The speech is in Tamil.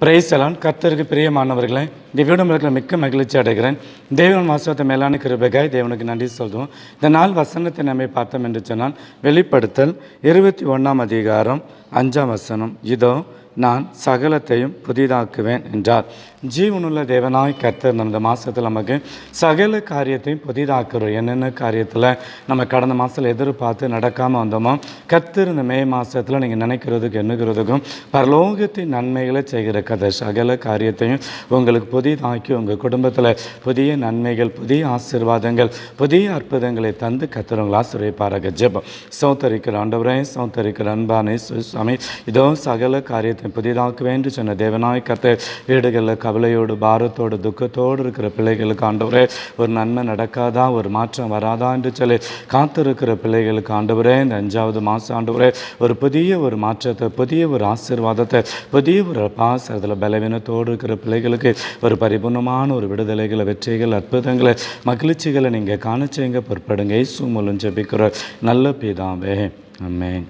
பிரைசலான் கர்த்தருக்கு பிரியமானவர்களே இந்த இருக்கிற மிக்க மகிழ்ச்சி அடைகிறேன். தேவன் மாசத்தை மேலான கிருபகாய் தேவனுக்கு நன்றி சொல்கிறோம். இந்த நாள் வசனத்தை நம்மை பார்த்தோம் என்று சொன்னால் வெளிப்படுத்தல் இருபத்தி ஒன்றாம் அதிகாரம் அஞ்சாம் வசனம் இதோ நான் சகலத்தையும் புதிதாக்குவேன் என்றார். ஜீவனுள்ள தேவனாய் கர்த்தர் இந்த மாதத்தில் நமக்கு சகல காரியத்தையும் புதிதாக்குறோம் என்னென்ன காரியத்தில் நம்ம கடந்த மாதத்தில் எதிர்பார்த்து நடக்காமல் வந்தோமோ கர்த்தர் இந்த மே மாதத்தில் நீங்கள் நினைக்கிறதுக்கு எண்ணுகிறதுக்கும் பரலோகத்தின் நன்மைகளை செய்கிற கதை சகல காரியத்தையும் உங்களுக்கு புதிதாக்கி உங்கள் குடும்பத்தில் புதிய நன்மைகள் புதிய ஆசீர்வாதங்கள் புதிய அற்புதங்களை தந்து கத்துறவங்களை ஆசிரியப்பாராக ஜெபம். சௌத்தரிக்கிற ஆண்டவரே சௌத்தரிக்கிற அன்பானே சுவாமி இதோ சகல காரியத்தை புதிதாக்க வேண்டும் சொன்ன தேவனாய் வீடுகளில் கவலையோடு பாரத்தோடு துக்கத்தோடு இருக்கிற பிள்ளைகளுக்கு ஆண்டவரே ஒரு நன்மை நடக்காதா ஒரு மாற்றம் வராதா என்று சொல்லி காத்திருக்கிற பிள்ளைகளுக்கு ஆண்டவரே இந்த அஞ்சாவது மாதம் ஆண்டவரே ஒரு புதிய ஒரு மாற்றத்தை புதிய ஒரு ஆசீர்வாதத்தை புதிய ஒரு பாசத்தில் பலவீனத்தோடு இருக்கிற பிள்ளைகளுக்கு ஒரு பரிபூர்ணமான ஒரு விடுதலைகளை வெற்றிகள் அற்புதங்களை மகிழ்ச்சிகளை நீங்கள் காணச்சேங்க செய்யுங்க பொறுப்படுங்க இயேசு மூலம் ஜெபிக்கிற நல்ல பிதாவே அம்மேன்